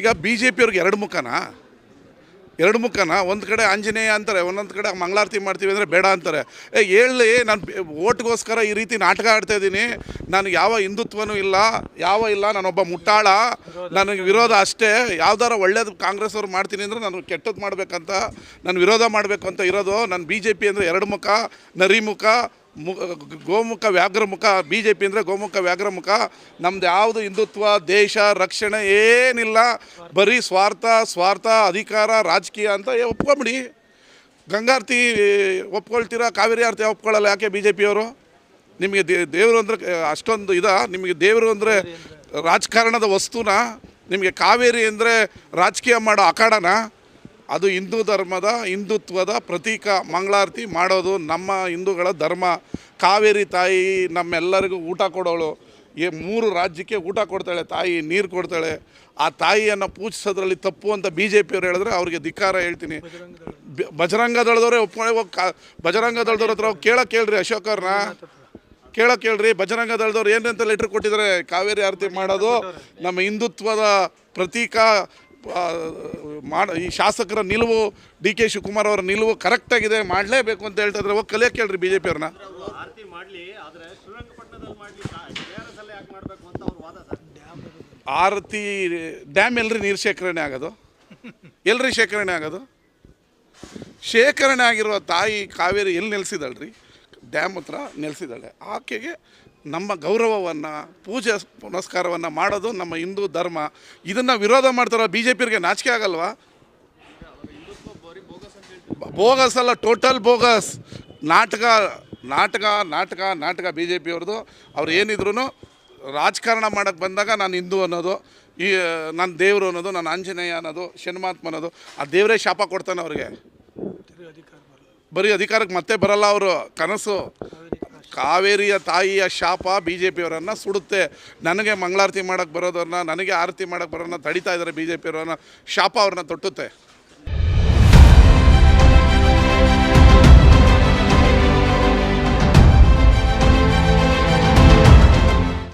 ಈಗ B J ಪಿಯವ್ರಿಗೆ ಎರಡು ಮುಖನಾ? ಎರಡು ಮುಖನ? ಒಂದು ಕಡೆ ಆಂಜನೇಯ ಅಂತಾರೆ, ಒಂದೊಂದು ಕಡೆ ಮಂಗಳಾರತಿ ಮಾಡ್ತೀವಿ ಅಂದರೆ ಬೇಡ ಅಂತಾರೆ. ಏ ಹೇಳಿ ನಾನು ಓಟ್ಗೋಸ್ಕರ ಈ ರೀತಿ ನಾಟಕ ಆಡ್ತಾ ಇದ್ದೀನಿ. ನಾನು ಯಾವ ಹಿಂದುತ್ವನೂ ಇಲ್ಲ, ಯಾವ ಇಲ್ಲ, ನಾನೊಬ್ಬ ಮುಟ್ಟಾಳ. ನನಗೆ ವಿರೋಧ ಅಷ್ಟೇ. ಯಾವ್ದಾರ ಒಳ್ಳೇದು ಕಾಂಗ್ರೆಸ್ ಅವ್ರು ಮಾಡ್ತೀನಿ ಅಂದರೆ ನಾನು ಕೆಟ್ಟದ್ದು ಮಾಡಬೇಕಂತ, ನಾನು ವಿರೋಧ ಮಾಡಬೇಕು ಅಂತ ಇರೋದು. ನಾನು ಬಿ ಜೆ ಪಿ ಅಂದರೆ ಎರಡು ಮುಖ ನರಿಮುಖ ಮು, ಗೋಮುಖ ವ್ಯಾಘ್ರಮುಖ ಬಿ ಜೆ ಪಿ ಅಂದರೆ ಗೋಮುಖ ವ್ಯಾಘ್ರಮುಖ ನಮ್ದು ಯಾವುದು ಹಿಂದುತ್ವ, ದೇಶ, ರಕ್ಷಣೆ ಏನಿಲ್ಲ, ಬರೀ ಸ್ವಾರ್ಥ ಸ್ವಾರ್ಥ, ಅಧಿಕಾರ, ರಾಜಕೀಯ ಅಂತ ಒಪ್ಕೊಂಬಿಡಿ. ಗಂಗಾರ್ತಿ ಒಪ್ಕೊಳ್ತೀರಾ? ಕಾವೇರಿ ಆರತಿ ಒಪ್ಕೊಳ್ಳಲ್ಲ ಯಾಕೆ ಬಿ ಜೆ ಪಿಯವರು ನಿಮಗೆ ದೇವರು ಅಂದರೆ ಅಷ್ಟೊಂದು ಇದ? ನಿಮಗೆ ದೇವರು ಅಂದರೆ ರಾಜಕಾರಣದ ವಸ್ತುನ? ನಿಮಗೆ ಕಾವೇರಿ ಅಂದರೆ ರಾಜಕೀಯ ಮಾಡೋ ಅಖಾಡನ? ಅದು ಹಿಂದೂ ಧರ್ಮದ ಹಿಂದುತ್ವದ ಪ್ರತೀಕ ಮಂಗಳಾರತಿ ಮಾಡೋದು ನಮ್ಮ ಹಿಂದೂಗಳ ಧರ್ಮ. ಕಾವೇರಿ ತಾಯಿ ನಮ್ಮೆಲ್ಲರಿಗೂ ಊಟ ಕೊಡೋಳು. ಈ ಮೂರು ರಾಜ್ಯಕ್ಕೆ ಊಟ ಕೊಡ್ತಾಳೆ, ತಾಯಿ ನೀರು ಕೊಡ್ತಾಳೆ. ಆ ತಾಯಿಯನ್ನು ಪೂಜಿಸೋದ್ರಲ್ಲಿ ತಪ್ಪು ಅಂತ ಬಿ ಜೆ ಪಿಯವ್ರು ಹೇಳಿದ್ರೆ ಅವ್ರಿಗೆ ಧಿಕ್ಕಾರ ಹೇಳ್ತೀನಿ. ಬಜರಂಗ ದಳದವರೇ ಕಾ ಬಜರಂಗ ದಳದವ್ರ ಹತ್ರ ಕೇಳಕ್ಕೆ ಕೇಳ್ರಿ ಅಶೋಕ್ ಕೇಳಕ್ಕೆ ಕೇಳ್ರಿ ಬಜರಂಗ ದಳದವ್ರು ಏನಂತ ಲೆಟ್ರ್ ಕೊಟ್ಟಿದ್ದಾರೆ. ಕಾವೇರಿ ಆರತಿ ಮಾಡೋದು ನಮ್ಮ ಹಿಂದುತ್ವದ ಪ್ರತೀಕ ಮಾಡ ಈ ಶಾಸಕರ ನಿಲುವು ಡಿ ಕೆ ಶಿವಕುಮಾರ್ ಅವರ ನಿಲುವು ಕರೆಕ್ಟಾಗಿದೆ ಮಾಡಲೇಬೇಕು ಅಂತ ಹೇಳ್ತಾ ಇದ್ರೆ ಹೋಗಿ ಕಲಿಯಕ್ಕೆ ಕೇಳ್ರಿ ಬಿ ಜೆ ಪಿಯವ್ರನ್ನ ಆರತಿ ಡ್ಯಾಮ್ ಎಲ್ರಿ ನೀರು ಶೇಖರಣೆ ಆಗೋದು? ಎಲ್ರಿ ಶೇಖರಣೆ ಆಗೋದು? ಶೇಖರಣೆ ಆಗಿರುವ ತಾಯಿ ಕಾವೇರಿ ಎಲ್ಲಿ ನೆಲೆಸಿದಳ್ರಿ ಡ್ಯಾಮ್ ಹತ್ರ ನೆಲೆಸಿದಾಳೆ ಆಕೆಗೆ ನಮ್ಮ ಗೌರವವನ್ನು, ಪೂಜೆ ಪುನಸ್ಕಾರವನ್ನು ಮಾಡೋದು ನಮ್ಮ ಹಿಂದೂ ಧರ್ಮ. ಇದನ್ನು ವಿರೋಧ ಮಾಡ್ತಾರೋ ಬಿ ಜೆ ಪಿರಿಗೆ ನಾಚಿಕೆ ಆಗಲ್ವಾ? ಬೋಗಸ್ ಅಲ್ಲ, ಟೋಟಲ್ ಬೋಗಸ್. ನಾಟಕ ನಾಟಕ ನಾಟಕ ನಾಟಕ ಬಿ ಜೆ ಪಿಯವ್ರದ್ದು ಅವ್ರು ಏನಿದ್ರು ರಾಜಕಾರಣ ಮಾಡೋಕ್ಕೆ ಬಂದಾಗ ನಾನು ಹಿಂದೂ ಅನ್ನೋದು, ಈ, ನಾನು ದೇವರು ಅನ್ನೋದು, ನಾನು ಆಂಜನೇಯ ಅನ್ನೋದು, ಶನ್ಮಾತ್ಮ ಅನ್ನೋದು, ಆ ದೇವರೇ ಶಾಪ ಕೊಡ್ತಾನೆ ಅವ್ರಿಗೆ. ಬರೀ ಅಧಿಕಾರಕ್ಕೆ ಮತ್ತೆ ಬರಲ್ಲ ಅವರು, ಕನಸು. ಕಾವೇರಿಯ ತಾಯಿಯ ಶಾಪ ಬಿ ಜೆ ಪಿಯವರನ್ನು ಸುಡುತ್ತೆ. ನನಗೆ ಮಂಗಳಾರತಿ ಮಾಡೋಕ್ಕೆ ಬರೋದನ್ನ, ನನಗೆ ಆರತಿ ಮಾಡೋಕ್ಕೆ ಬರೋನ್ನ ತಡಿತಾ ಇದ್ದಾರೆ ಬಿ ಜೆ ಪಿಯವರನ್ನ ಶಾಪ ಅವ್ರನ್ನ ತೊಟ್ಟುತ್ತೆ.